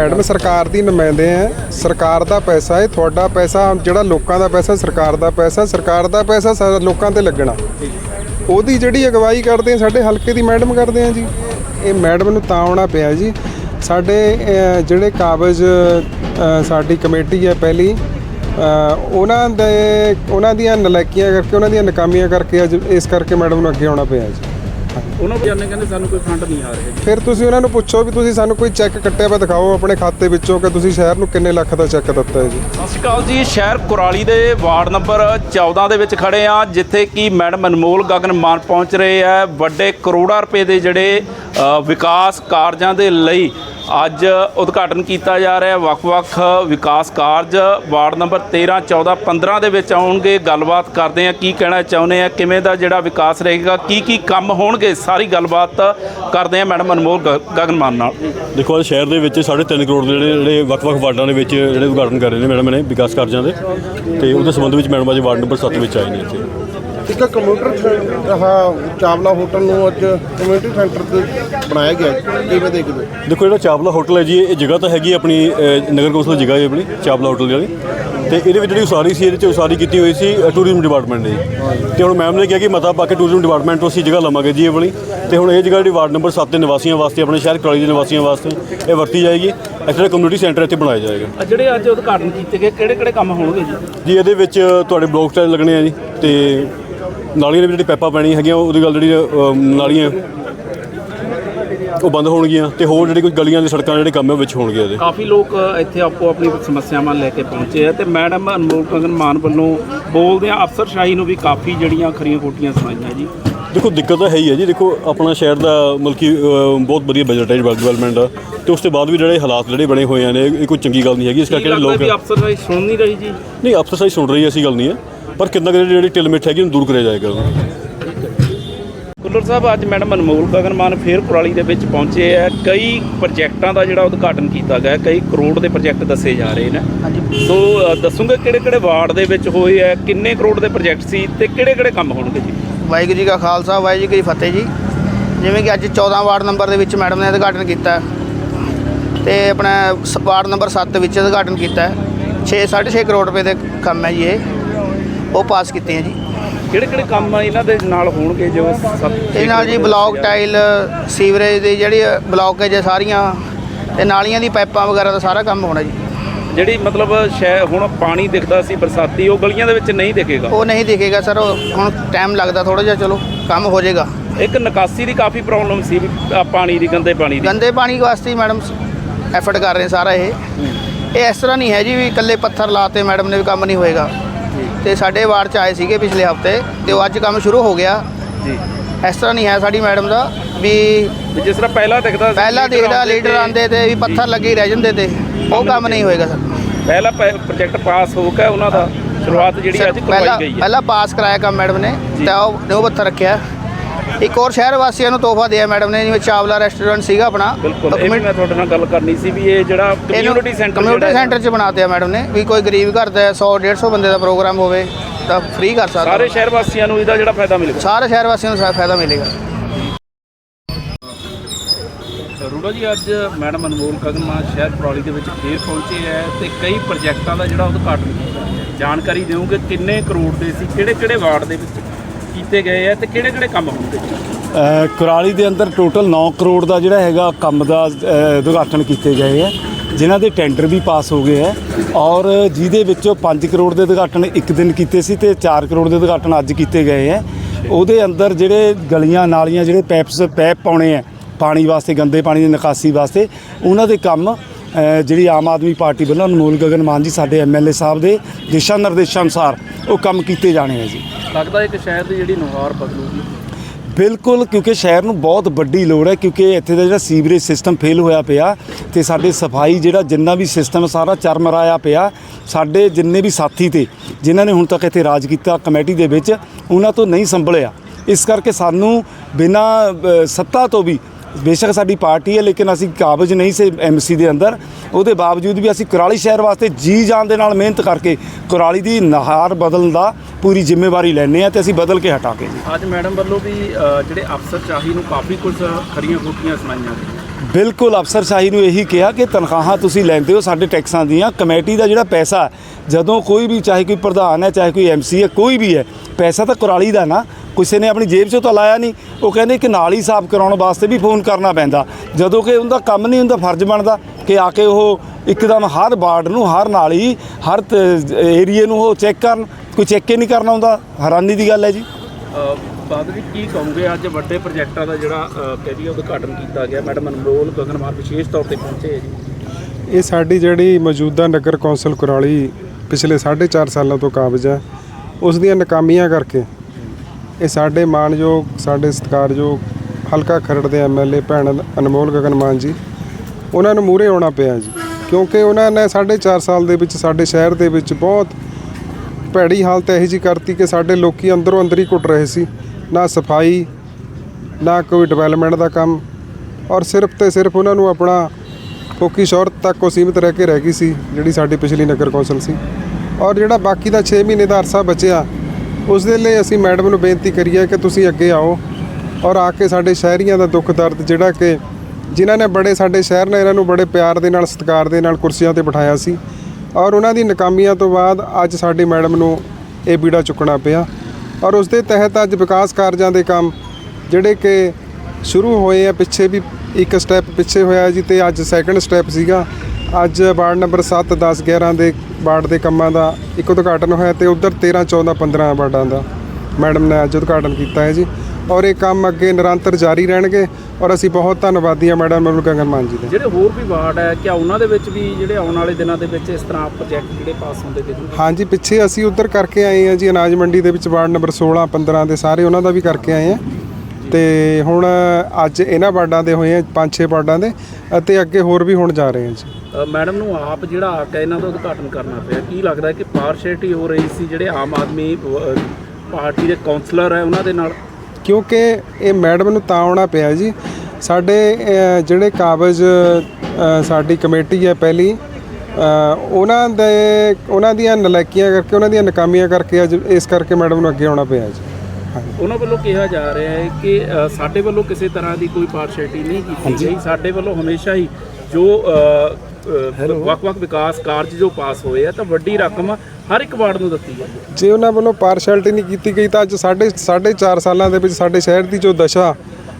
Madam ਸਰਕਾਰ ਦੀ ਨੁਮਾਇੰਦੇ ਹੈ ਸਰਕਾਰ ਦਾ ਪੈਸਾ ਹੈ, ਤੁਹਾਡਾ ਪੈਸਾ, ਜਿਹੜਾ ਲੋਕਾਂ ਦਾ ਪੈਸਾ, ਸਰਕਾਰ ਦਾ ਪੈਸਾ, ਸਰਕਾਰ ਦਾ ਪੈਸਾ ਸਾਰਾ ਲੋਕਾਂ ਤੇ ਲੱਗਣਾ। ਉਹਦੀ ਜਿਹੜੀ ਅਗਵਾਈ ਕਰਦੇ ਆ, ਸਾਡੇ ਹਲਕੇ ਦੀ ਮੈਡਮ ਕਰਦੇ ਆ ਜੀ। ਇਹ ਮੈਡਮ ਨੂੰ ਤਾਂ ਆਉਣਾ ਪਿਆ ਜੀ। ਸਾਡੇ ਜਿਹੜੇ ਕਾਬਜ਼ ਸਾਡੀ ਕਮੇਟੀ ਹੈ ਪਹਿਲੀ ਉਹਨਾਂ ਦੇ, ਉਹਨਾਂ ਦੀਆਂ ਨਲਾਇਕੀਆਂ ਕਰਕੇ, ਉਹਨਾਂ ਦੀਆਂ ਨਕਾਮੀਆਂ ਕਰਕੇ ਅੱਜ ਇਸ ਕਰਕੇ ਮੈਡਮ ਨੂੰ ਅੱਗੇ ਆਉਣਾ ਪਿਆ ਜੀ। ਉਹਨਾਂ ਜਾਨੇ ਕਹਿੰਦੇ ਸਾਨੂੰ ਕੋਈ ਫੰਡ ਨਹੀਂ ਆ ਰਹੇ। ਫਿਰ ਤੁਸੀਂ ਉਹਨਾਂ ਨੂੰ ਪੁੱਛੋ ਵੀ ਤੁਸੀਂ ਸਾਨੂੰ ਕੋਈ ਚੈੱਕ ਕੱਟਿਆ ਵਾ ਦਿਖਾਓ ਆਪਣੇ ਖਾਤੇ ਵਿੱਚੋਂ ਕਿ ਤੁਸੀਂ ਸ਼ਹਿਰ ਨੂੰ ਕਿੰਨੇ ਲੱਖ ਦਾ ਚੈੱਕ ਦਿੱਤਾ ਹੈ ਜੀ। ਸਤਿ ਸ਼੍ਰੀ ਅਕਾਲ ਜੀ ਸ਼ਹਿਰ ਕੁਰਾਲੀ ਦੇ ਵਾਰਡ ਨੰਬਰ 14 ਦੇ ਵਿੱਚ ਖੜੇ ਆ ਜਿੱਥੇ ਕਿ ਮੈਡਮ ਅਨਮੋਲ ਗਗਨ ਮਾਨ ਪਹੁੰਚ ਰਹੇ ਆ ਵੱਡੇ ਕਰੋੜਾਂ ਰੁਪਏ ਦੇ ਜਿਹੜੇ ਵਿਕਾਸ ਕਾਰਜਾਂ ਦੇ ਲਈ ਅੱਜ ਉਦਘਾਟਨ ਕੀਤਾ ਜਾ ਰਿਹਾ ਹੈ। ਵੱਖ-ਵੱਖ ਵਿਕਾਸ ਕਾਰਜ ਵਾਰਡ ਨੰਬਰ 13 14 15 ਦੇ ਵਿੱਚ ਆਉਣਗੇ। ਗੱਲਬਾਤ ਕਰਦੇ ਆ ਕੀ ਕਹਿਣਾ ਚਾਹੁੰਦੇ ਆ ਕਿਵੇਂ ਦਾ ਜਿਹੜਾ ਵਿਕਾਸ ਰਹੇਗਾ ਕੀ ਕੀ ਕੰਮ ਹੋਣਗੇ? ਸਾਰੀ ਗੱਲਬਾਤ ਕਰਦੇ ਆ ਮੈਡਮ ਅਨਮੋਲ ਗ- ਗਗਨ ਮਾਨ ਨਾਲ। ਦੇਖੋ, ਅੱਜ ਸ਼ਹਿਰ ਦੇ ਵਿੱਚ 3.5 ਕਰੋੜ ਦੇ ਜਿਹੜੇ ਜਿਹੜੇ ਵੱਖ-ਵੱਖ ਵਾਰਡਾਂ ਦੇ ਵਿੱਚ ਜਿਹੜੇ ਉਦਘਾਟਨ ਕਰ ਰਹੇ ਨੇ ਮੈਡਮ ਨੇ ਵਿਕਾਸ ਕਾਰਜਾਂ ਦੇ। ਤੇ ਉਹਦੇ ਸੰਬੰਧ ਵਿੱਚ ਮੈਡਮ ਅੱਜ ਵਾਰਡ ਨੰਬਰ 7 ਵਿੱਚ ਆਏ ਨੇ ਇੱਥੇ। ਇੱਕ ਕੰਪਿਊਟਰ ਆਹ ਚਾਵਲਾ ਹੋਟਲ ਨੂੰ ਅੱਜ ਕਮਿਊਨਿਟੀ ਸੈਂਟਰ ਤੇ ਬਣਾਇਆ ਗਿਆ ਹੈ। ਕਿਵੇਂ ਦੇਖਦੇ ਹੋ? ਦੇਖੋ ਜਿਹੜਾ ਚਾਵਲਾ ਹੋਟਲ ਹੈ ਜੀ ਇਹ ਜਗ੍ਹਾ ਤਾਂ ਹੈਗੀ ਆਪਣੀ ਅਹ, ਨਗਰ ਕੌਂਸਲ ਜਗ੍ਹਾ ਹੈ ਆਪਣੀ ਚਾਵਲਾ ਹੋਟਲ ਵਾਲੀ ਤੇ ਇਹਦੇ ਵਿੱਚ ਜਿਹੜੀ ਉਸਾਰੀ ਸੀ ਇਹਦੇ ਚ ਉਸਾਰੀ ਕੀਤੀ ਹੋਈ ਸੀ ਟੂਰਿਜ਼ਮ ਡਿਪਾਰਟਮੈਂਟ ਨੇ ਜੀ। ਤੇ ਹੁਣ ਮੈਮ ਨੇ ਕਿਹਾ ਕਿ ਮਤਾ ਪਾ ਕੇ ਟੂਰਿਜ਼ਮ ਡਿਪਾਰਟਮੈਂਟ ਤੋਂ ਅਸੀਂ ਜਗ੍ਹਾ ਲਵਾਂਗੇ ਜੀ ਇਹ ਵਾਲੀ ਤੇ ਹੁਣ ਇਹ ਜਗ੍ਹਾ ਜਿਹੜੀ ਵਾਰਡ ਨੰਬਰ 7 ਦੇ ਨਿਵਾਸੀਆਂ ਵਾਸਤੇ ਆਪਣੇ ਸ਼ਹਿਰ ਕਰਾਲੀ ਦੇ ਨਿਵਾਸੀਆਂ ਵਾਸਤੇ ਇਹ ਵਰਤੀ ਜਾਏਗੀ ਇੱਥੇ ਜਿਹੜਾ ਕਮਿਊਨਿਟੀ ਸੈਂਟਰ ਇੱਥੇ ਬਣਾਇਆ ਜਾਏਗਾ ਆ ਜਿਹੜੇ ਅੱਜ ਉਦਘਾਟਨ ਕੀਤੇ ਗਏ ਕਿਹੜੇ ਕਿਹੜੇ ਕੰਮ ਹੋਣਗੇ ਜੀ ਜੀ ਇਹਦੇ ਵਿੱਚ ਤੁਹਾਡੇ ਬਲੌਕ ਟਾਈਲ ਲੱਗਣੇ ਆ ਜੀ ਤੇ ਨਾਲੀਆਂ ਦੇ ਵਿੱਚ ਜਿਹੜੀ ਪੈਪਾਂ ਪੈਣੀਆਂ ਹੈਗੀਆਂ ਉਹਦੀ ਗੱਲ ਜਿਹੜੀ ਨਾਲੀਆਂ ਉਹ ਬੰਦ ਹੋਣਗੀਆਂ ਤੇ ਹੋਰ ਜਿਹੜੀ ਕੋਈ ਗਲੀਆਂ ਦੀ ਸੜਕਾਂ ਜਿਹੜੇ ਕੰਮ ਹੈ ਉਹ ਵਿੱਚ ਹੋਣਗੇ ਇਹਦੇ ਕਾਫੀ ਲੋਕ ਇੱਥੇ ਆਪੋ ਆਪਣੀ ਸਮੱਸਿਆਵਾਂ ਲੈ ਕੇ ਪਹੁੰਚੇ ਆ ਤੇ ਮੈਡਮ ਅਨਮੋਲ ਗਗਨ ਮਾਨ ਵੱਲੋਂ ਬੋਲਦਿਆਂ ਅਫਸਰਸ਼ਾਹੀ ਨੂੰ ਵੀ ਕਾਫੀ ਜੜੀਆਂ ਖਰੀਆਂ ਖੋਟੀਆਂ ਸੁਣਾਈਆਂ ਜੀ। ਦੇਖੋ ਦਿੱਕਤ ਤਾਂ ਹੈ ਹੀ ਹੈ ਜੀ। ਦੇਖੋ ਆਪਣਾ ਸ਼ਹਿਰ ਦਾ ਮਲਕੀ ਬਹੁਤ ਵਧੀਆ ਬਜਟ ਹੈ ਡਿਵੈਲਪਮੈਂਟ ਦਾ। ਤੇ ਉਸ ਤੋਂ ਬਾਅਦ ਵੀ ਜਿਹੜੇ ਹਾਲਾਤ ਜਿਹੜੇ ਬਣੇ ਹੋਏ ਆ ਨੇ ਇਹ ਕੋਈ ਚੰਗੀ ਗੱਲ ਨਹੀਂ ਹੈਗੀ। ਇਸ ਕਰਕੇ ਜਿਹੜੇ ਲੋਕ ਵੀ ਅਫਸਰਸ਼ਾਹੀ ਸੁਣ ਨਹੀਂ ਰਹੀ ਜੀ? ਨਹੀਂ ਅਫਸਰਸਾਈ ਸੁਣ ਰਹੀ ਹੈ ਐਸੀ ਗੱਲ ਨਹੀਂ ਹੈ। ਪਰ ਕਿੰਨਾ ਕੁ ਜਿਹੜੀ ਟਿਲਮਿਟ ਹੈਗੀ ਉਹਨੂੰ ਦੂਰ ਕਰਿਆ ਜਾਏਗਾ। ਉਹਨੂੰ ਕੁੱਲਰ ਸਾਹਿਬ ਅੱਜ ਮੈਡਮ ਅਨਮੋਲ ਗਗਨ ਮਾਨ ਫੇਰ ਕੁਰਾਲੀ ਦੇ ਵਿੱਚ ਪਹੁੰਚੇ ਆ। ਕਈ ਪ੍ਰੋਜੈਕਟਾਂ ਦਾ ਜਿਹੜਾ ਉਦਘਾਟਨ ਕੀਤਾ ਗਿਆ ਕਈ ਕਰੋੜ ਦੇ ਪ੍ਰੋਜੈਕਟ ਦੱਸੇ ਜਾ ਰਹੇ ਨੇ। ਸੋ ਅ, ਦੱਸੋਗੇ ਕਿਹੜੇ ਕਿਹੜੇ ਵਾਰਡ ਦੇ ਵਿੱਚ ਹੋਏ ਆ ਕਿੰਨੇ ਕਰੋੜ ਦੇ ਪ੍ਰੋਜੈਕਟ ਸੀ ਤੇ ਕਿਹੜੇ ਕਿਹੜੇ ਕੰਮ ਹੋਣਗੇ ਜੀ? ਵਾਹਿਗੁਰੂ ਜੀ ਕਾ ਖਾਲਸਾ ਵਾਹਿਗੁਰੂ ਜੀ ਕੀ ਫਤਿਹ ਜੀ। ਜਿਵੇਂ ਕਿ ਅੱਜ 14 ਵਾਰਡ ਨੰਬਰ ਦੇ ਵਿੱਚ ਮੈਡਮ ਨੇ ਉਦਘਾਟਨ ਕੀਤਾ। ਹੈ ਤੇ ਆਪਣਾ ਸ- ਵਾਰਡ ਨੰਬਰ 7 ਵਿੱਚ ਉਦਘਾਟਨ ਕੀਤਾ। ਹੈ 6 6.5 ਕਰੋੜ ਰੁਪਏ ਦੇ ਕੰਮ ਹੈ ਜੀ ਇਹ। ਉਹ ਪਾਸ ਕੀਤੇ ਹੈ ਜੀ। ਕਿਹੜੇ ਕਿਹੜੇ ਕੰਮ ਇਹਨਾਂ ਦੇ ਨਾਲ ਹੋਣਗੇ ਜੋ ਸਭ ਇਹ ਨਾਲ ਜੀ ਬਲੌਕ ਟਾਈਲ ਸੀਵਰੇਜ ਦੀ ਜਿਹੜੀ ਬਲੌਕੇਜ ਹੈ ਸਾਰੀਆਂ ਤੇ ਨਾਲੀਆਂ ਦੀ ਪਾਈਪਾਂ ਵਗੈਰਾ ਦਾ ਸਾਰਾ ਕੰਮ ਹੋਣਾ ਜੀ। ਜਿਹੜੀ ਮਤਲਬ ਹੁਣ ਪਾਣੀ ਦਿਖਦਾ ਸੀ ਬਰਸਾਤੀ ਉਹ ਗਲੀਆਂ ਦੇ ਵਿੱਚ ਨਹੀਂ ਦਿਖੇਗਾ? ਉਹ ਨਹੀਂ ਦਿਖੇਗਾ ਸਰ ਉਹ ਹੁਣ ਟਾਈਮ ਲੱਗਦਾ ਥੋੜਾ ਜਿਹਾ ਚਲੋ ਕੰਮ ਹੋ ਜਾਏਗਾ। ਇੱਕ ਨਿਕਾਸੀ ਦੀ ਕਾਫੀ ਪ੍ਰੋਬਲਮ ਸੀ ਵੀ ਪਾਣੀ ਦੀ ਗੰਦੇ ਪਾਣੀ ਦੀ। ਗੰਦੇ ਪਾਣੀ ਵਾਸਤੇ ਮੈਡਮ ਐਫਰਟ ਕਰ ਰਹੇ ਸਾਰਾ ਇਹ। ਇਹ ਇਸ ਤਰ੍ਹਾਂ ਨਹੀਂ ਹੈ ਜੀ ਵੀ ਇਕੱਲੇ ਪੱਥਰ ਲਾਤੇ ਮੈਡਮ ਨੇ ਵੀ ਕੰਮ ਨਹੀਂ ਹੋਏਗਾ। ਤੇ ਸਾਡੇ ਵਾਰਡ ਚ ਆਏ ਸੀਗੇ ਪਿਛਲੇ ਹਫ਼ਤੇ ਤੇ ਉਹ ਅੱਜ ਕੰਮ ਸ਼ੁਰੂ ਹੋ ਗਿਆ। ਜੀ। ਇਸ ਤਰ੍ਹਾਂ ਨਹੀਂ ਹੈ ਸਾਡੀ ਮੈਡਮ ਦਾ ਵੀ ਵੀ ਜਿਸ ਤਰ੍ਹਾਂ ਪਹਿਲਾਂ ਦਿਖਦਾ ਸੀ ਪਹਿਲਾਂ ਲੀਡਰ ਦੇਖਦਾ ਆਉਂਦੇ ਲੀਡਰ ਆਂਦੇ ਤੇ ਵੀ ਪੱਥਰ ਲੱਗੇ ਹੀ ਰਹਿ ਜਾਂਦੇ ਤੇ ਉਹ ਕੰਮ ਨਹੀਂ ਹੋਏਗਾ ਸਰ। ਪਹਿਲਾ ਪ੍ਰੋਜੈਕਟ ਪਾਸ ਹੋ ਗਿਆ ਉਹਨਾਂ ਦਾ ਸ਼ੁਰੂਆਤ ਜਿਹੜੀ ਅੱਜ ਪਹਿਲਾਂ ਕਰਵਾਈ ਗਈ ਹੈ। ਪਹਿਲਾਂ ਪਾਸ ਕਰਾਇਆ ਕੰਮ ਮੈਡਮ ਨੇ ਤਾਂ ਉਹ ਨਿਉ ਪੱਥਰ ਰੱਖਿਆ। ਇੱਕ ਹੋਰ ਸ਼ਹਿਰ ਵਾਸੀਆਂ ਨੂੰ ਤੋਹਫਾ ਦਿਆ ਮੈਡਮ ਨੇ ਜਿਵੇਂ ਚਾਵਲਾ ਰੈਸਟੋਰੈਂਟ ਸੀਗਾ ਆਪਣਾ। ਬਿਲਕੁਲ ਇਹ ਵੀ ਮੈਂ ਤੁਹਾਡੇ ਨਾਲ ਗੱਲ ਕਰਨੀ ਸੀ ਵੀ ਇਹ ਜਿਹੜਾ ਕਮਿਊਨਿਟੀ ਸੈਂਟਰ ਕਮਿਊਨਿਟੀ ਸੈਂਟਰ ਚ ਬਣਾਤੇ ਆ ਮੈਡਮ ਨੇ ਵੀ ਕੋਈ ਗਰੀਬ ਘਰ ਦਾ 100 150 ਬੰਦੇ ਦਾ ਪ੍ਰੋਗਰਾਮ ਹੋਵੇ ਤਾਂ ਫ੍ਰੀ ਕਰ ਸਕਦਾ। ਸਾਰੇ ਸ਼ਹਿਰ ਵਾਸੀਆਂ ਨੂੰ ਇਹਦਾ ਜਿਹੜਾ ਫਾਇਦਾ ਮਿਲੇਗਾ। ਸਾਰੇ ਸ਼ਹਿਰ ਵਾਸੀਆਂ ਨੂੰ ਫਾਇਦਾ ਮਿਲੇਗਾ। ਰੂੜਾ ਜੀ ਅੱਜ ਮੈਡਮ ਅਨਮੋਲ ਮਾਨ ਸ਼ਹਿਰ ਪ੍ਰੌਲੀ ਦੇ ਵਿੱਚ ਫੇਰ ਪਹੁੰਚੇ ਹੈ ਤੇ ਕਈ ਪ੍ਰੋਜੈਕਟਾਂ ਦਾ ਜਿਹੜਾ ਉਦਘਾਟਨ ਕੀਤਾ ਜਾਣਕਾਰੀ ਦਿਓਗੇ ਕਿੰਨੇ ਕਰੋੜ ਦੇ ਸੀ ਕਿਹੜੇ ਕਿਹੜੇ ਵਾਰਡ ਦੇ ਵਿੱਚ? ਕੀਤੇ ਗਏ ਆ ਤੇ ਕਿਹੜੇ ਕਿਹੜੇ ਕੰਮ ਹੋਣਗੇ ਕੁਰਾਲੀ ਦੇ ਅੰਦਰ ਟੋਟਲ 9 ਕਰੋੜ ਦਾ ਜਿਹੜਾ ਹੈਗਾ ਕੰਮ ਦਾ ਉਦਘਾਟਨ ਕੀਤੇ ਗਏ ਹੈ ਜਿਨ੍ਹਾਂ ਦੇ ਟੈਂਡਰ ਵੀ ਪਾਸ ਹੋ ਗਏ ਹੈ ਔਰ ਜਿਹਦੇ ਵਿੱਚੋਂ 5 ਕਰੋੜ ਦੇ ਉਦਘਾਟਨ ਇੱਕ ਦਿਨ ਕੀਤੇ ਸੀ ਤੇ 4 ਕਰੋੜ ਦੇ ਉਦਘਾਟਨ ਅੱਜ ਕੀਤੇ ਗਏ ਹੈ ਉਹਦੇ ਅੰਦਰ ਜਿਹੜੇ ਗਲੀਆਂ ਨਾਲੀਆਂ, ਜਿਹੜੇ ਪੈਪਸ ਪੈਪ ਪਾਉਣੇ ਹੈ ਪਾਣੀ ਵਾਸਤੇ, ਗੰਦੇ ਪਾਣੀ ਦੀ ਨਿਕਾਸੀ ਵਾਸਤੇ, ਉਹਨਾਂ ਦੇ ਕੰਮ ਜਿਹੜੀ ਆਮ ਆਦਮੀ ਪਾਰਟੀ ਵੱਲੋਂ ਅਨਮੋਲ ਗਗਨ ਮਾਨ ਜੀ ਸਾਡੇ ਐਮਐਲਏ ਸਾਹਿਬ ਦੇ ਦਿਸ਼ਾ ਨਿਰਦੇਸ਼ਾਂ ਅਨੁਸਾਰ ਉਹ ਕੰਮ ਕੀਤੇ ਜਾਣੇ ਹੈ ਜੀ। ਲੱਗਦਾ ਇੱਕ ਸ਼ਹਿਰ ਦੀ ਜਿਹੜੀ ਨੁਹਾਰ ਬਦਲੂਗੀ। ਬਿਲਕੁਲ ਕਿਉਂਕਿ ਸ਼ਹਿਰ ਨੂੰ ਬਹੁਤ ਵੱਡੀ ਲੋੜ ਹੈ ਕਿਉਂਕਿ ਇੱਥੇ ਦਾ ਜਿਹੜਾ ਸੀਵਰੇਜ ਸਿਸਟਮ ਫੇਲ ਹੋਇਆ ਪਿਆ ਤੇ ਸਾਡੇ ਸਫ਼ਾਈ ਜਿਹੜਾ ਜਿੰਨਾ ਵੀ ਸਿਸਟਮ ਸਾਰਾ ਚਰਮਰਾਇਆ ਪਿਆ। ਸਾਡੇ ਜਿੰਨੇ ਵੀ ਸਾਥੀ ਤੇ ਜਿਨ੍ਹਾਂ ਨੇ ਹੁਣ ਤੱਕ ਇੱਥੇ ਰਾਜ ਕੀਤਾ ਕਮੇਟੀ ਦੇ ਵਿੱਚ ਉਹਨਾਂ ਤੋਂ ਨਹੀਂ ਸੰਭਲਿਆ। ਇਸ ਕਰਕੇ ਸਾਨੂੰ ਬਿਨਾਂ ਸੱਤਾ ਤੋਂ ਵੀ ਬੇਸ਼ੱਕ ਸਾਡੀ ਪਾਰਟੀ ਹੈ, ਲੇਕਿਨ ਅਸੀਂ ਕਾਬਜ ਨਹੀਂ ਸੀ ਐਮਸੀ ਦੇ ਅੰਦਰ। ਉਹਦੇ ਬਾਵਜੂਦ ਵੀ ਅਸੀਂ ਕੁਰਾਲੀ ਸ਼ਹਿਰ ਵਾਸਤੇ ਜੀ ਜਾਨ ਦੇ ਨਾਲ ਮਿਹਨਤ ਕਰਕੇ ਕੁਰਾਲੀ ਦੀ ਨਹਾਰ ਬਦਲਣ ਦਾ ਪੂਰੀ ਜ਼ਿੰਮੇਵਾਰੀ ਲੈਂਦੇ ਆ ਤੇ ਅਸੀਂ ਬਦਲ ਕੇ ਹਟਾਂਗੇ ਜੀ। ਅੱਜ ਮੈਡਮ ਵੱਲੋਂ ਵੀ ਜਿਹੜੇ ਅਫਸਰ ਚਾਹੀ ਨੂੰ ਕਾਫੀ ਕੁਝ ਖਰੀਆਂ ਖੋਟੀਆਂ ਸੁਣਾਈਆਂ ਗਈਆਂ। ਬਿਲਕੁਲ ਅਫਸਰਸ਼ਾਹੀ ਨੂੰ ਇਹੀ ਕਿਹਾ ਕਿ ਤਨਖਾਹਾਂ ਤੁਸੀਂ ਲੈਂਦੇ ਹੋ ਸਾਡੇ ਟੈਕਸਾਂ ਦੀਆਂ, ਕਮੇਟੀ ਦਾ ਜਿਹੜਾ ਪੈਸਾ ਜਦੋਂ ਕੋਈ ਵੀ ਚਾਹੇ ਕੋਈ ਪ੍ਰਧਾਨ ਹੈ, ਚਾਹੇ ਕੋਈ ਐਮਸੀ ਹੈ, ਕੋਈ ਵੀ ਹੈ, ਪੈਸਾ ਤਾਂ ਕੁਰਾਲੀ ਦਾ ਨਾ, ਕਿਸੇ ਨੇ ਆਪਣੀ ਜੇਬ 'ਚੋਂ ਤਾਂ ਲਾਇਆ ਨਹੀਂ। ਉਹ ਕਹਿੰਦੇ ਕਿ ਨਾਲ ਹੀ ਸਾਫ਼ ਕਰਾਉਣ ਵਾਸਤੇ ਵੀ ਫੋਨ ਕਰਨਾ ਪੈਂਦਾ। ਜਦੋਂ ਕਿ ਉਹਦਾ ਕੰਮ ਨਹੀਂ ਹੁੰਦਾ, ਫਰਜ਼ ਬਣਦਾ ਕਿ ਆ ਕੇ ਉਹ ਇੱਕਦਮ ਹਰ ਵਾਰਡ ਨੂੰ, ਹਰ ਨਾਲੀ ਹਰ ਏਰੀਏ ਨੂੰ ਉਹ ਚੈੱਕ ਕਰਨ। ਕੋਈ ਚੈੱਕ ਹੀ ਨਹੀਂ ਕਰਨਾ ਹੁੰਦਾ। ਹੈਰਾਨੀ ਦੀ ਗੱਲ ਹੈ ਜੀ। ਬਾਦਲ ਜੀ ਕੀ ਕਹੋਗੇ? ਅੱਜ ਵੱਡੇ ਪ੍ਰੋਜੈਕਟਾਂ ਦਾ ਜਿਹੜਾ ਅ, ਉਦਘਾਟਨ ਕੀਤਾ ਗਿਆ। ਮੈਡਮ ਅਨਮੋਲ ਗਗਨਮਾਨ ਵਿਸ਼ੇਸ਼ ਤੌਰ ਤੇ ਪਹੁੰਚੇ ਹੈ ਜੀ। ਇਹ ਸਾਡੀ ਜਿਹੜੀ ਮੌਜੂਦਾ ਨਗਰ ਕੌਂਸਲ ਕੁਰਾਲੀ ਪਿਛਲੇ 4.5 ਸਾਲਾਂ ਤੋਂ ਕਾਬਜ਼ ਹੈ। ਉਸ ਦੀਆਂ ਨਕਾਮੀਆਂ ਕਰਕੇ ਇਹ ਸਾਡੇ ਮਾਨਯੋਗ ਸਾਡੇ ਸਤਿਕਾਰਯੋਗ ਹਲਕਾ ਖਰੜ ਦੇ ਐਮਐਲਏ ਭੈਣ ਅਨਮੋਲ ਗਗਨ ਮਾਨ ਜੀ ਉਹਨਾਂ ਨੂੰ ਮੂਹਰੇ ਆਉਣਾ ਪਿਆ ਜੀ। ਕਿਉਂਕਿ ਉਹਨਾਂ ਨੇ 4.5 ਸਾਲ ਦੇ ਵਿੱਚ ਸਾਡੇ ਸ਼ਹਿਰ ਦੇ ਵਿੱਚ ਬਹੁਤ ਭੈੜੀ ਹਾਲਤ ਇਹੋ ਜੀ ਕਰਤੀ ਕਿ ਸਾਡੇ ਲੋਕੀ ਅੰਦਰੋਂ ਅੰਦਰ ਹੀ ਘੁੱਟ ਰਹੇ ਸੀ। ਨਾ ਸਫ਼ਾਈ, ਨਾ ਕੋਈ ਡਿਵੈਲਪਮੈਂਟ ਦਾ ਕੰਮ ਔਰ ਸਿਰਫ ਤੇ ਸਿਰਫ ਉਹਨਾਂ ਨੂੰ ਆਪਣਾ ਫੋਕੀ ਸ਼ੌਹਰਤ ਤੱਕ ਉਹ ਸੀਮਿਤ ਰਹਿ ਕੇ ਰਹਿ ਗਈ ਸੀ, ਜਿਹੜੀ ਸਾਡੀ ਪਿਛਲੀ ਨਗਰ ਕੌਂਸਲ ਸੀ। ਔਰ ਜਿਹੜਾ ਬਾਕੀ ਦਾ 6 ਮਹੀਨੇ ਦਾ ਅਰਸਾ ਬਚਿਆ, ਉਸ ਦੇ ਲਈ ਅਸੀਂ ਮੈਡਮ ਨੂੰ ਬੇਨਤੀ ਕਰੀਏ ਕਿ ਤੁਸੀਂ ਅੱਗੇ ਆਓ ਔਰ ਆ ਕੇ ਸਾਡੇ ਸ਼ਹਿਰੀਆਂ ਦਾ ਦੁੱਖ ਦਰਦ ਜਿਹੜਾ ਕਿ ਜਿਨ੍ਹਾਂ ਨੇ ਬੜੇ ਸਾਡੇ ਸ਼ਹਿਰ ਨੇ ਇਹਨਾਂ ਨੂੰ ਬੜੇ ਪਿਆਰ ਦੇ ਨਾਲ, ਸਤਿਕਾਰ ਦੇ ਨਾਲ ਕੁਰਸੀਆਂ ਤੇ ਬਿਠਾਇਆ ਸੀ। ਔਰ ਉਹਨਾਂ ਦੀ ਨਕਾਮੀਆਂ ਤੋਂ ਬਾਅਦ ਅੱਜ ਸਾਡੀ ਮੈਡਮ ਨੂੰ ਇਹ ਬੀੜਾ ਚੁੱਕਣਾ ਪਿਆ। ਔਰ ਉਸ ਦੇ ਤਹਿਤ ਅੱਜ ਵਿਕਾਸ ਕਾਰਜਾਂ ਦੇ ਕੰਮ ਜਿਹੜੇ ਕਿ ਸ਼ੁਰੂ ਹੋਏ ਆ, ਪਿੱਛੇ ਵੀ ਇੱਕ ਸਟੈਪ ਪਿੱਛੇ ਹੋਇਆ ਜੀ ਤੇ ਅੱਜ ਸੈਕੰਡ ਸਟੈਪ ਸੀਗਾ। ਅੱਜ ਵਾਰਡ ਨੰਬਰ 7 10 11 ਦੇ ਵਾਰਡ ਦੇ ਕੰਮਾਂ ਦਾ ਇੱਕ ਉਦਘਾਟਨ ਹੋਇਆ ਤੇ ਉਧਰ 13 14 15 ਵਾਰਡਾਂ ਦਾ ਮੈਡਮ ਨੇ ਅੱਜ ਉਦਘਾਟਨ ਕੀਤਾ ਹੈ ਜੀ। ਔਰ ਇਹ ਕੰਮ ਅੱਗੇ ਨਿਰੰਤਰ ਜਾਰੀ ਰਹਿਣਗੇ। ਔਰ ਅਸੀਂ ਬਹੁਤ ਧੰਨਵਾਦੀ ਹਾਂ ਮੈਡਮ ਅਮਲ ਗਗਨ ਮਾਨ ਜੀ ਦੇ। ਜਿਹੜੇ ਹੋਰ ਵੀ ਵਾਰਡ ਹੈ ਕਿਆ ਉਹਨਾਂ ਦੇ ਵਿੱਚ ਵੀ ਜਿਹੜੇ ਆਉਣ ਵਾਲੇ ਦਿਨਾਂ ਦੇ ਵਿੱਚ ਇਸ ਤਰ੍ਹਾਂ ਪ੍ਰੋਜੈਕਟ ਜਿਹੜੇ ਪਾਸ ਹੁੰਦੇ ਦਿਖਣਗੇ ਹਾਂਜੀ ਪਿੱਛੇ ਅਸੀਂ ਉਧਰ ਕਰਕੇ ਆਏ ਹਾਂ ਜੀ ਅਨਾਜ ਮੰਡੀ ਦੇ ਵਿੱਚ ਵਾਰਡ ਨੰਬਰ 16 15 ਦੇ ਸਾਰੇ ਉਹਨਾਂ ਦਾ ਵੀ ਕਰਕੇ ਆਏ ਹਾਂ। ਤੇ ਹੁਣ ਅੱਜ ਇਹਨਾਂ ਵਾਰਡਾਂ ਦੇ ਹੋਏ ਆ ਪੰਜ ਛੇ ਵਾਰਡਾਂ ਦੇ ਅਤੇ ਅੱਗੇ ਹੋਰ ਵੀ ਹੁਣ ਜਾ ਰਹੇ ਹਾਂ ਜੀ। ਮੈਡਮ ਨੂੰ ਆਪ ਜਿਹੜਾ ਆ ਕੇ ਇਹਨਾਂ ਦਾ ਉਦਘਾਟਨ ਕਰਨਾ ਪਿਆ ਕੀ ਲੱਗਦਾ ਹੈ ਕਿ ਪਾਰਸ਼ੈਲਿਟੀ ਹੋ ਰਹੀ ਸੀ ਜਿਹੜੇ ਆਮ ਆਦਮੀ ਪਾਰਟੀ ਦੇ ਕਾਉਂਸਲਰ ਹੈ ਉਹਨਾਂ ਦੇ ਨਾਲ? ਕਿਉਂਕਿ ਇਹ ਮੈਡਮ ਨੂੰ ਤਾਂ ਆਉਣਾ ਪਿਆ ਜੀ। ਸਾਡੇ ਜਿਹੜੇ ਕਾਬਜ਼ ਸਾਡੀ ਕਮੇਟੀ ਹੈ ਪਹਿਲੀ ਉਹਨਾਂ ਦੇ ਉਹਨਾਂ ਦੀਆਂ ਨਲਾਇਕੀਆਂ ਕਰਕੇ ਉਹਨਾਂ ਦੀਆਂ ਨਾਕਾਮੀਆਂ ਕਰਕੇ ਅੱਜ ਇਸ ਕਰਕੇ ਮੈਡਮ ਨੂੰ ਅੱਗੇ ਆਉਣਾ ਪਿਆ ਜੀ। ਉਹਨਾਂ ਵੱਲੋਂ ਕਿਹਾ ਜਾ ਰਿਹਾ ਹੈ ਕਿ ਸਾਡੇ ਵੱਲੋਂ ਕਿਸੇ ਤਰ੍ਹਾਂ ਦੀ ਕੋਈ ਪਾਰਸ਼ੈਲਿਟੀ ਨਹੀਂ ਕੀਤੀ ਗਈ। ਸਾਡੇ ਵੱਲੋਂ ਹਮੇਸ਼ਾ ਹੀ ਜੋ ਵੱਖ-ਵੱਖ ਵਿਕਾਸ ਕਾਰਜ ਜੋ ਪਾਸ ਹੋਏ ਆ ਤਾਂ ਵੱਡੀ ਰਕਮ ਹਰ ਇੱਕ ਵਾਰਡ ਨੂੰ ਦਿੱਤੀ ਜਾਂਦੀ ਹੈ। ਜੇ ਉਹਨਾਂ ਵੱਲੋਂ ਪਾਰਸ਼ੈਲਿਟੀ ਨਹੀਂ ਕੀਤੀ ਗਈ ਤਾਂ ਅੱਜ ਸਾਡੇ ਸਾਢੇ ਚਾਰ ਸਾਲਾਂ ਦੇ ਵਿੱਚ ਸਾਡੇ ਸ਼ਹਿਰ ਦੀ ਜੋ ਦਸ਼ਾ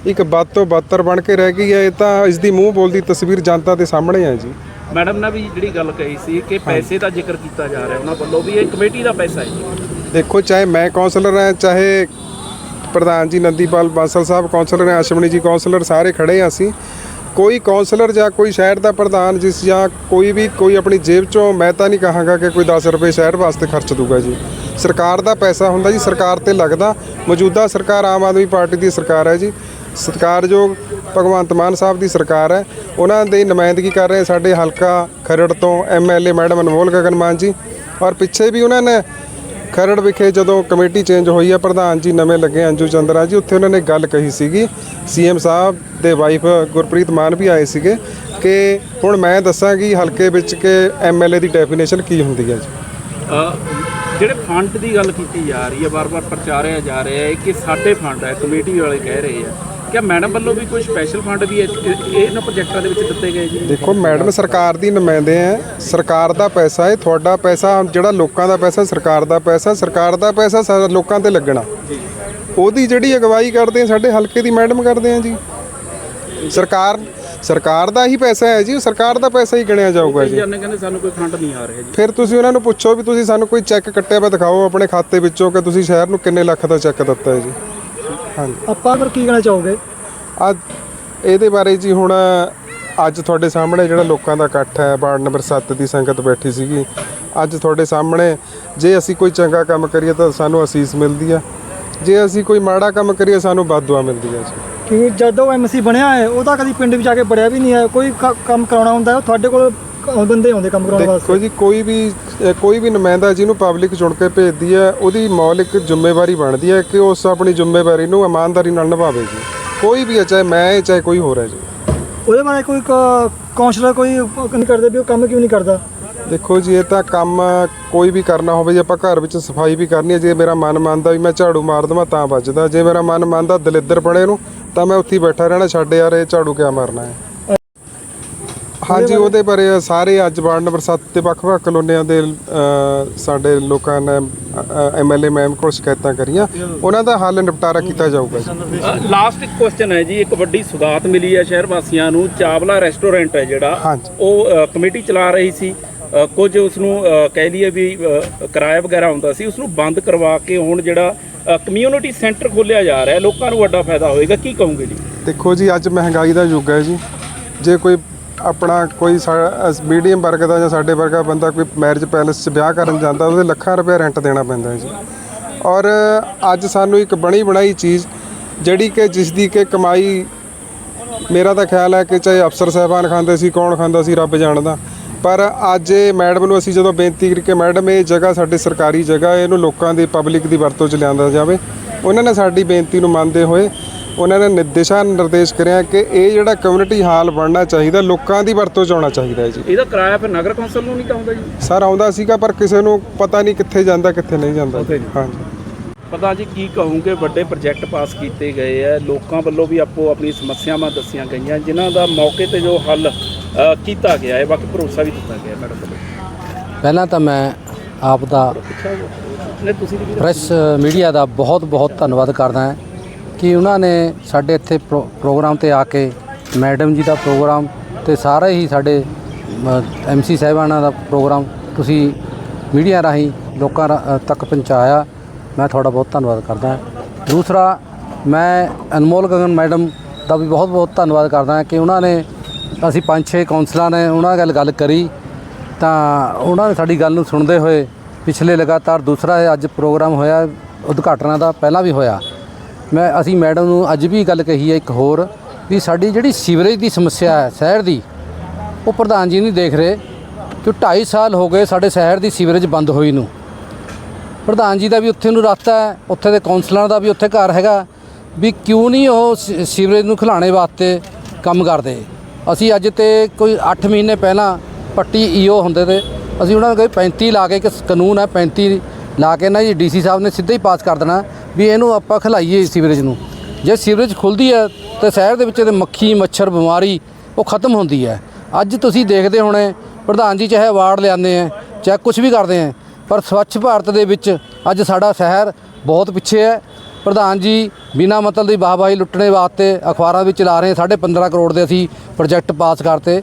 ਇੱਕ ਬਦ ਤੋਂ ਬਦਤਰ ਬਣ ਕੇ ਰਹਿ ਗਈ ਹੈ ਇਹ ਤਾਂ ਇਸ ਦੀ ਮੂੰਹ ਬੋਲਦੀ ਤਸਵੀਰ ਜਨਤਾ ਦੇ ਸਾਹਮਣੇ ਹੈ ਜੀ। ਮੈਡਮ ਨੇ ਵੀ ਜਿਹੜੀ ਗੱਲ ਕਹੀ ਸੀ ਕਿ ਪੈਸੇ ਦਾ ਜ਼ਿਕਰ ਕੀਤਾ ਜਾ ਰਿਹਾ ਉਹਨਾਂ ਵੱਲੋਂ ਵੀ ਇਹ ਕਮੇਟੀ ਦਾ ਪੈਸਾ ਹੈ ਦੇਖੋ ਚਾਹੇ ਮੈਂ ਕਾਉਂਸਲਰ ਹਾਂ ਚਾਹੇ ਪ੍ਰਧਾਨ ਜੀ ਨੰਦੀਪਾਲ ਬਾਂਸਲ ਸਾਹਿਬ ਕਾਉਂਸਲਰ ਹੈ ਅਸ਼ਮਨੀ ਜੀ ਕਾਉਂਸਲਰ ਸਾਰੇ ਖੜੇ ਹਾਂ ਅਸੀਂ। ਕੋਈ ਕਾਉਂਸਲਰ ਜਾਂ ਕੋਈ ਸ਼ਹਿਰ ਦਾ ਪ੍ਰਧਾਨ ਜਿਸ ਜਾਂ ਕੋਈ ਵੀ ਕੋਈ ਆਪਣੀ ਜੇਬ ਚੋਂ, ਮੈਂ ਤਾਂ ਨਹੀਂ ਕਹਾਂਗਾ ਕਿ ਕੋਈ 10 ਰੁਪਏ ਸ਼ਹਿਰ ਵਾਸਤੇ ਖਰਚ ਦੂਗਾ ਜੀ। ਸਰਕਾਰ ਦਾ ਪੈਸਾ ਹੁੰਦਾ ਜੀ, ਸਰਕਾਰ ਤੇ ਲੱਗਦਾ। ਮੌਜੂਦਾ ਸਰਕਾਰ ਆਮ ਆਦਮੀ ਪਾਰਟੀ ਦੀ ਸਰਕਾਰ ਹੈ ਜੀ। ਸਤਿਕਾਰਯੋਗ ਭਗਵੰਤ ਮਾਨ ਸਾਹਿਬ ਦੀ ਸਰਕਾਰ ਹੈ। ਉਹਨਾਂ ਦੀ ਨੁਮਾਇੰਦਗੀ ਕਰ ਰਹੇ ਸਾਡੇ ਹਲਕਾ ਖਰੜ ਤੋਂ ਐਮਐਲਏ ਮੈਡਮ ਅਨਮੋਲ ਗਗਨ ਮਾਨ ਜੀ। ਔਰ ਪਿੱਛੇ ਵੀ ਉਹਨਾਂ ਨੇ ਖਰੜ ਵਿਖੇ ਜਦੋਂ ਕਮੇਟੀ ਚੇਂਜ ਹੋਈ ਹੈ ਪ੍ਰਧਾਨ ਜੀ ਨਵੇਂ ਲੱਗੇ ਅੰਜੂ ਚੰਦਰਾ ਜੀ, ਉੱਥੇ ਉਹਨਾਂ ਨੇ ਗੱਲ ਕਹੀ ਸੀਗੀ। ਸੀਐਮ ਸਾਹਿਬ ਦੇ ਵਾਈਫ ਗੁਰਪ੍ਰੀਤ ਮਾਨ ਵੀ ਆਏ ਸੀਗੇ ਕਿ ਹੁਣ ਮੈਂ ਦੱਸਾਂਗੀ ਹਲਕੇ ਵਿੱਚ ਕਿ ਐਮਐਲਏ ਦੀ ਡੈਫੀਨੇਸ਼ਨ ਕੀ ਹੁੰਦੀ ਹੈ ਜੀ। ਜਿਹੜੇ ਫੰਡ ਦੀ ਗੱਲ ਕੀਤੀ ਜਾ ਰਹੀ ਹੈ, ਵਾਰ-ਵਾਰ ਪ੍ਰਚਾਰਿਆ ਜਾ ਰਿਹਾ ਹੈ ਕਿ ਸਾਡੇ ਫੰਡ ਹੈ, ਕਮੇਟੀ ਵਾਲੇ ਕਹਿ ਰਹੇ ਆ। ਕਿ ਮੈਡਮ ਵੱਲੋਂ ਵੀ ਕੋਈ ਸਪੈਸ਼ਲ ਫੰਡ ਵੀ ਇਹ- ਇਹ- ਇਹਨਾਂ ਪ੍ਰੋਜੈਕਟਾਂ ਦੇ ਵਿੱਚ ਦਿੱਤੇ ਗਏ ਜੀ? ਦੇਖੋ ਮੈਡਮ ਸਰਕਾਰ ਦੀ ਨੁਮਾਇੰਦੇ ਹੈ ਸਰਕਾਰ ਦਾ ਪੈਸਾ ਹੈ ਤੁਹਾਡਾ ਪੈਸਾ ਜਿਹੜਾ ਲੋਕਾਂ ਦਾ ਪੈਸਾ ਸਰਕਾਰ ਦਾ ਪੈਸਾ ਸਰਕਾਰ ਦਾ ਪੈਸਾ ਲੋਕਾਂ ਤੇ ਲੱਗਣਾ। ਉਹਦੀ ਜਿਹੜੀ ਅਗਵਾਈ ਕਰਦੇ ਆ ਸਾਡੇ ਹਲਕੇ ਦੀ ਮੈਡਮ ਕਰਦੇ ਆ ਜੀ। ਸਰਕਾਰ ਸਰਕਾਰ ਦਾ ਹੀ ਪੈਸਾ ਹੈ ਜੀ ਸਰਕਾਰ ਦਾ ਪੈਸਾ ਹੀ ਗਿਣਿਆ ਜਾਊਗਾ ਜੀ। ਜਾਨੇ ਕਹਿੰਦੇ ਸਾਨੂੰ ਕੋਈ ਫੰਡ ਨਹੀਂ ਆ ਰਿਹਾ ਜੀ। ਫਿਰ ਤੁਸੀਂ ਉਹਨਾਂ ਨੂੰ ਪੁੱਛੋ ਵੀ ਤੁਸੀਂ ਸਾਨੂੰ ਕੋਈ ਚੈੱਕ ਕੱਟਿਆ ਵਾ ਦਿਖਾਓ ਆਪਣੇ ਖਾਤੇ ਵਿੱਚੋਂ ਕਿ ਤੁਸੀਂ ਸ਼ਹਿਰ ਨੂੰ ਕਿੰਨੇ ਲੱਖ ਦਾ ਚੈੱਕ ਦਿੱਤਾ ਹੈ ਜੀ। ਹਾਂਜੀ। ਆਪਾਂ ਪਰ ਕੀ ਕਹਿਣਾ ਚਾਹੋਗੇ? ਅੱਜ ਇਹਦੇ ਬਾਰੇ ਜੀ ਹੁਣ ਅੱਜ ਤੁਹਾਡੇ ਸਾਹਮਣੇ ਜਿਹੜਾ ਲੋਕਾਂ ਦਾ ਇਕੱਠ ਹੈ ਵਾਰਡ ਨੰਬਰ 7 ਦੀ ਸੰਗਤ ਬੈਠੀ ਸੀਗੀ। ਅੱਜ ਤੁਹਾਡੇ ਸਾਹਮਣੇ ਜੇ ਅਸੀਂ ਕੋਈ ਚੰਗਾ ਕੰਮ ਕਰੀਏ ਤਾਂ ਸਾਨੂੰ ਅਸੀਸ ਮਿਲਦੀ ਆ। ਜੇ ਅਸੀਂ ਕੋਈ ਮਾੜਾ ਕੰਮ ਕਰੀਏ ਸਾਨੂੰ ਬਦਦੁਆ ਮਿਲਦੀ ਹੈ ਜੀ। ਕਿ ਜਦੋਂ ਐਮਸੀ ਬਣਿਆ ਹੈ ਉਹ ਤਾਂ ਕਦੀ ਪਿੰਡ ਵਿੱਚ ਆ ਕੇ ਬੜਿਆ ਵੀ ਨਹੀਂ ਹੈ। ਕੋਈ ਕੰਮ ਕਰਾਉਣਾ ਹੁੰਦਾ ਹੈ, ਤੁਹਾਡੇ ਕੋਲ ਕ- ਬੰਦੇ ਆਉਂਦੇ ਕੰਮ ਕਰਾਉਣ ਵਾਸਤੇ? ਦੇਖੋ ਜੀ ਕੋਈ ਵੀ ਕੋਈ ਵੀ ਨੁਮਾਇੰਦਾ ਜਿਹਨੂੰ ਪਬਲਿਕ ਚੁਣ ਕੇ ਭੇਜਦੀ ਹੈ ਉਹਦੀ ਮੌਲਿਕ ਜ਼ਿੰਮੇਵਾਰੀ ਬਣਦੀ ਹੈ ਕਿ ਉਸ ਆਪਣੀ ਜ਼ਿੰਮੇਵਾਰੀ ਨੂੰ ਇਮਾਨਦਾਰੀ ਨਾਲ ਨਿਭਾਵੇ ਜੀ। ਕੋਈ ਵੀ ਹੈ ਚਾਹੇ ਮੈਂ ਹੈ ਚਾਹੇ ਕੋਈ ਹੋਰ ਹੈ ਜੀ। ਉਹਦੇ ਬਾਰੇ ਕੋਈ ਕਾਉਂਸਲਰ ਕੋਈ ਨਹੀਂ ਕਰਦੇ ਵੀ ਉਹ ਕੰਮ ਕਿਉਂ ਨਹੀਂ ਕਰਦਾ? ਦੇਖੋ ਜੀ ਇਹ ਤਾਂ ਕੰਮ ਕੋਈ ਵੀ ਕਰਨਾ ਹੋਵੇ ਜੇ ਆਪਾਂ ਘਰ ਵਿੱਚ ਸਫ਼ਾਈ ਵੀ ਕਰਨੀ ਹੈ ਜੇ ਮੇਰਾ ਮਨ ਮੰਨਦਾ ਵੀ ਮੈਂ ਝਾੜੂ ਮਾਰ ਦਵਾਂ ਤਾਂ ਵੱਜਦਾ। ਜੇ ਮੇਰਾ ਮਨ ਮੰਨਦਾ ਦਲਿੱਦਰ ਪੜੇ ਨੂੰ ਤਾਂ ਮੈਂ ਉੱਥੇ ਹੀ ਬੈਠਾ ਰਹਿਣਾ ਛੱਡ ਯਾਰ ਇਹ ਝਾੜੂ ਕਿਆ ਮਾਰਨਾ ਹੈ? ਹਾਂਜੀ ਉਹਦੇ ਬਾਰੇ ਸਾਰੇ ਅੱਜ ਵਾਰਡ ਨੰਬਰ 7 ਤੇ ਵੱਖ-ਵੱਖ ਕਲੋਨੀਆਂ ਦੇ ਅ, ਸਾਡੇ ਲੋਕਾਂ ਨੇ ਐਮਐਲਏ ਮੈਮ ਕੋਲ ਸ਼ਿਕਾਇਤਾਂ ਕਰੀਆਂ। ਉਹਨਾਂ ਦਾ ਹੱਲ ਨਿਪਟਾਰਾ ਕੀਤਾ ਜਾਊਗਾ ਜੀ। ਲਾਸਟ ਇੱਕ ਕੁਐਸਚਨ ਹੈ ਜੀ ਇੱਕ ਵੱਡੀ ਸੁਗਾਤ ਮਿਲੀ ਹੈ ਸ਼ਹਿਰ ਵਾਸੀਆਂ ਨੂੰ। ਚਾਵਲਾ ਰੈਸਟੋਰੈਂਟ ਹੈ ਜਿਹੜਾ। ਹਾਂਜੀ। ਉਹ ਅ, ਕਮੇਟੀ ਚਲਾ ਰਹੀ ਸੀ। ਅ, ਕੁਝ ਉਸ ਨੂੰ ਅ, ਕਹਿ ਲਈਏ ਵੀ ਅ, ਕਿਰਾਇਆ ਵਗੈਰਾ ਹੁੰਦਾ ਸੀ ਉਸ ਨੂੰ ਬੰਦ ਕਰਵਾ ਕੇ ਹੁਣ ਜਿਹੜਾ ਕਮਿਊਨਿਟੀ ਸੈਂਟਰ ਖੋਲਿਆ ਜਾ ਰਿਹਾ ਹੈ। ਲੋਕਾਂ ਨੂੰ ਵੱਡਾ ਫਾਇਦਾ ਹੋਏਗਾ। ਕੀ ਕਹੋਗੇ ਜੀ? ਦੇਖੋ ਜੀ ਅੱਜ ਮਹਿੰਗਾਈ ਦਾ ਯੁੱਗ ਹੈ ਜੀ। ਜੇ ਕੋਈ ਆਪਣਾ ਕੋਈ ਮੀਡੀਅਮ ਵਰਗ ਦਾ ਜਾਂ ਸਾਡੇ ਵਰਗਾ ਬੰਦਾ ਕੋਈ ਮੈਰਿਜ ਪੈਲੇਸ 'ਚ ਵਿਆਹ ਕਰਨ ਜਾਂਦਾ, ਉਹਦੇ ਲੱਖਾਂ ਰੁਪਏ ਰੈਂਟ ਦੇਣਾ ਪੈਂਦਾ ਹੈ ਜੀ। ਔਰ ਅੱਜ ਸਾਨੂੰ ਇੱਕ ਬਣੀ ਬਣਾਈ ਚੀਜ਼, ਜਿਹੜੀ ਕਿ ਜਿਸ ਦੀ ਕਿ ਕਮਾਈ, ਮੇਰਾ ਤਾਂ ਖਿਆਲ ਹੈ ਕਿ ਚਾਹੇ ਅਫਸਰ ਸਾਹਿਬਾਨ ਖਾਂਦੇ ਸੀ, ਕੌਣ ਖਾਂਦਾ ਸੀ, ਰੱਬ ਜਾਣਦਾ। ਪਰ ਅੱਜ ਇਹ ਮੈਡਮ ਨੂੰ ਅਸੀਂ ਜਦੋਂ ਬੇਨਤੀ ਕਰਕੇ ਮੈਡਮ ਇਹ ਜਗ੍ਹਾ ਸਾਡੀ ਸਰਕਾਰੀ ਜਗ੍ਹਾ ਇਹਨੂੰ ਲੋਕਾਂ ਦੀ ਪਬਲਿਕ ਦੀ ਵਰਤੋਂ 'ਚ ਲਿਆਂਦਾ ਜਾਵੇ। ਉਹਨਾਂ ਨੇ ਸਾਡੀ ਬੇਨਤੀ ਨੂੰ ਮੰਨਦੇ ਹੋਏ ਉਹਨਾਂ ਨੇ ਨਿਰਦੇਸ਼ਾ ਨਿਰਦੇਸ਼ ਕਰਿਆ ਕਿ ਇਹ ਜਿਹੜਾ ਕਮਿਊਨਿਟੀ ਹਾਲ ਬਣਨਾ ਚਾਹੀਦਾ ਲੋਕਾਂ ਦੀ ਵਰਤੋਂ 'ਚ ਆਉਣਾ ਚਾਹੀਦਾ ਹੈ ਜੀ। ਇਹਦਾ ਕਿਰਾਇਆ ਫਿਰ ਨਗਰ ਕੌਂਸਲ ਨੂੰ ਨਹੀਂ ਕਹੂੰਗਾ ਜੀ? ਸਰ ਆਉਂਦਾ ਸੀਗਾ ਪਰ ਕਿਸੇ ਨੂੰ ਪਤਾ ਨਹੀਂ ਕਿੱਥੇ ਜਾਂਦਾ ਕਿੱਥੇ ਨਹੀਂ ਜਾਂਦਾ। ਹਾਂਜੀ। ਪਤਾ ਜੀ ਕੀ ਕਹੋਗੇ ਵੱਡੇ ਪ੍ਰੋਜੈਕਟ ਪਾਸ ਕੀਤੇ ਗਏ ਆ। ਲੋਕਾਂ ਵੱਲੋਂ ਵੀ ਆਪੋ ਆਪਣੀ ਸਮੱਸਿਆਵਾਂ ਦੱਸੀਆਂ ਗਈਆਂ ਜਿਨ੍ਹਾਂ ਦਾ ਮੌਕੇ ਤੇ ਜੋ ਹੱਲ ਕੀਤਾ ਗਿਆ ਹੈ। ਬਾਕੀ ਭਰੋਸਾ ਵੀ ਦਿੱਤਾ ਗਿਆ ਮੈਡਮ ਵੱਲੋਂ ਪਹਿਲਾਂ ਤਾਂ ਮੈਂ ਆਪ ਦਾ ਨੇ ਤੁਸੀਂ ਵੀ ਪ੍ਰੈਸ ਮੀਡੀਆ ਦਾ ਬਹੁਤ ਬਹੁਤ ਧੰਨਵਾਦ ਕਰਦਾ ਹਾਂ। ਕਿ ਉਹਨਾਂ ਨੇ ਸਾਡੇ ਇੱਥੇ ਪ੍ਰੋ- ਪ੍ਰੋਗਰਾਮ ਤੇ ਆ ਕੇ ਮੈਡਮ ਜੀ ਦਾ ਪ੍ਰੋਗਰਾਮ ਤੇ ਸਾਰੇ ਹੀ ਸਾਡੇ ਐਮਸੀ ਸਾਹਿਬਾਨਾਂ ਦਾ ਪ੍ਰੋਗਰਾਮ ਤੁਸੀਂ ਮੀਡੀਆ ਰਾਹੀਂ ਲੋਕਾਂ ਰਾ- ਤੱਕ ਪਹੁੰਚਾਇਆ। ਮੈਂ ਤੁਹਾਡਾ ਬਹੁਤ ਧੰਨਵਾਦ ਕਰਦਾ ਦੂਸਰਾ, ਮੈਂ ਅਨਮੋਲ ਗਗਨ ਮੈਡਮ ਦਾ ਵੀ ਬਹੁਤ ਬਹੁਤ ਧੰਨਵਾਦ ਕਰਦਾ ਕਿ ਉਹਨਾਂ ਨੇ ਅਸੀਂ ਪੰਜ ਛੇ ਕਾਉਂਸਲਰਾਂ ਨੇ ਉਹਨਾਂ ਨਾਲ ਗੱਲ ਕਰੀ। ਤਾਂ ਉਹਨਾਂ ਨੇ ਸਾਡੀ ਗੱਲ ਨੂੰ ਸੁਣਦੇ ਹੋਏ ਪਿਛਲੇ ਲਗਾਤਾਰ ਦੂਸਰਾ ਅੱਜ ਪ੍ਰੋਗਰਾਮ ਹੋਇਆ, ਉਦਘਾਟਨਾਂ ਦਾ ਪਹਿਲਾਂ ਵੀ ਹੋਇਆ। ਮੈਂ, ਅਸੀਂ ਮੈਡਮ ਨੂੰ ਅੱਜ ਵੀ ਗੱਲ ਕਹੀ ਹੈ ਇੱਕ ਹੋਰ ਵੀ ਸਾਡੀ ਜਿਹੜੀ ਸੀਵਰੇਜ ਦੀ ਸਮੱਸਿਆ ਹੈ ਸ਼ਹਿਰ ਦੀ, ਉਹ ਪ੍ਰਧਾਨ ਜੀ ਨਹੀਂ ਦੇਖ ਰਹੇ ਕਿ 2.5 ਸਾਲ ਹੋ ਗਏ ਸਾਡੇ ਸ਼ਹਿਰ ਦੀ ਸੀਵਰੇਜ ਬੰਦ ਹੋਈ ਨੂੰ। ਪ੍ਰਧਾਨ ਜੀ ਦਾ ਵੀ ਉੱਥੇ ਨੂੰ ਰਸਤਾ ਹੈ, ਉੱਥੇ ਦੇ ਕੌਂਸਲਰਾਂ ਦਾ ਵੀ ਉੱਥੇ ਘਰ ਹੈਗਾ ਵੀ ਕਿਉਂ ਨਹੀਂ ਉਹ ਸੀਵਰੇਜ ਨੂੰ ਖਿਲਾਣੇ ਵਾਸਤੇ ਕੰਮ ਕਰਦੇ। ਅਸੀਂ ਅੱਜ ਤੇ ਕੋਈ 8 ਮਹੀਨੇ ਪਹਿਲਾਂ ਪੱਟੀ ਈਓ ਹੁੰਦੇ ਤੇ ਅਸੀਂ ਉਹਨਾਂ ਨੂੰ ਕਹੇ 35 ਲਾ ਕੇ ਇੱਕ ਕਾਨੂੰਨ ਹੈ 35 ਲਾ ਕੇ ਨਾ ਜੀ ਡੀਸੀ ਸਾਹਿਬ ਨੇ ਸਿੱਧਾ ਹੀ ਪਾਸ ਕਰ ਦੇਣਾ। ਵੀ ਇਹਨੂੰ ਆਪਾਂ ਖਿਲਾਈਏ ਸੀਵਰੇਜ ਨੂੰ। ਜੇ ਸੀਵਰੇਜ ਖੁੱਲਦੀ ਹੈ, ਤੇ ਸ਼ਹਿਰ ਦੇ ਵਿੱਚ ਤੇ ਮੱਖੀ, ਮੱਛਰ, ਬਿਮਾਰੀ, ਉਹ ਖਤਮ ਹੁੰਦੀ ਹੈ। ਅੱਜ ਤੁਸੀਂ ਦੇਖਦੇ ਹੋਣੇ, ਪ੍ਰਧਾਨ ਜੀ ਚਾਹੇ ਅਵਾਰਡ ਲਿਆਉਂਦੇ ਆ ਚਾਹੇ ਕੁਝ ਵੀ ਕਰਦੇ ਆ ਪਰ ਸਵੱਛ ਭਾਰਤ ਦੇ ਵਿੱਚ ਅੱਜ ਸਾਡਾ ਸ਼ਹਿਰ ਬਹੁਤ ਪਿੱਛੇ ਹੈ। ਪ੍ਰਧਾਨ ਜੀ, ਬਿਨਾ ਮਤਲਬ ਦੀ ਵਾਹਵਾਹੀ ਲੁੱਟਣੇ ਵਾਸਤੇ ਅਖਬਾਰਾਂ ਵਿੱਚ ਚਲਾ ਰਹੇ ਸਾਢੇ 15 ਕਰੋੜ ਦੇ ਅਸੀਂ ਪ੍ਰੋਜੈਕਟ ਪਾਸ ਕਰਤੇ।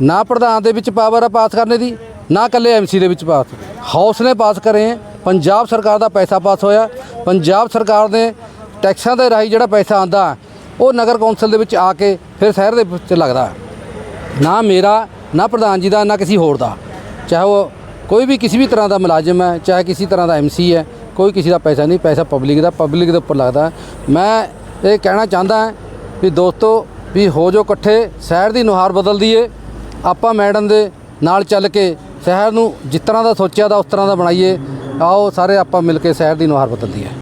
ਨਾ ਪ੍ਰਧਾਨ ਦੇ ਵਿੱਚ ਪਾਵਰ ਆ ਪਾਸ ਕਰਨੇ ਦੀ ਨਾ ਇਕੱਲੇ ਐਮਸੀ ਦੇ ਵਿੱਚ ਪਾਸ। ਹਾਊਸ ਨੇ ਪਾਸ ਕਰੇ ਹੈ। ਪੰਜਾਬ ਸਰਕਾਰ ਦਾ ਪੈਸਾ ਪਾਸ ਹੋਇਆ। ਪੰਜਾਬ ਸਰਕਾਰ ਨੇ ਟੈਕਸਾਂ ਦੇ ਰਾਹੀਂ ਜਿਹੜਾ ਪੈਸਾ ਆਂਦਾ ਉਹ ਨਗਰ ਕੌਂਸਲ ਦੇ ਵਿੱਚ ਆ ਕੇ ਫਿਰ ਸ਼ਹਿਰ ਦੇ ਵਿੱਚ ਲੱਗਦਾ ਨਾ ਮੇਰਾ, ਨਾ ਪ੍ਰਧਾਨ ਜੀ ਦਾ, ਨਾ ਕਿਸੇ ਹੋਰ ਦਾ। ਚਾਹੇ ਉਹ ਕੋਈ ਵੀ ਕਿਸੇ ਵੀ ਤਰ੍ਹਾਂ ਦਾ ਮੁਲਾਜ਼ਮ ਹੈ, ਚਾਹੇ ਕਿਸੇ ਤਰ੍ਹਾਂ ਦਾ ਐਮਸੀ ਹੈ, ਕੋਈ ਕਿਸੇ ਦਾ ਪੈਸਾ ਨਹੀਂ, ਪੈਸਾ ਪਬਲਿਕ ਦਾ ਪਬਲਿਕ ਦੇ ਉੱਪਰ ਲੱਗਦਾ ਮੈਂ ਇਹ ਕਹਿਣਾ ਚਾਹੁੰਦਾ ਹਾਂ ਵੀ ਦੋਸਤੋ, ਵੀ ਹੋ ਜੋ ਇਕੱਠੇ, ਸ਼ਹਿਰ ਦੀ ਨੁਹਾਰ ਬਦਲ ਦਈਏ ਆਪਾਂ ਮੈਡਮ ਦੇ ਨਾਲ ਚੱਲ ਕੇ ਸ਼ਹਿਰ ਨੂੰ ਜਿਸ ਤਰ੍ਹਾਂ ਦਾ ਸੋਚਿਆ ਦਾ ਉਸ ਤਰ੍ਹਾਂ ਦਾ ਬਣਾਈਏ। ਆਓ ਸਾਰੇ ਆਪਾਂ ਮਿਲ ਕੇ ਸ਼ਹਿਰ ਦੀ ਨੁਹਾਰ ਬਦਲ ਹੈ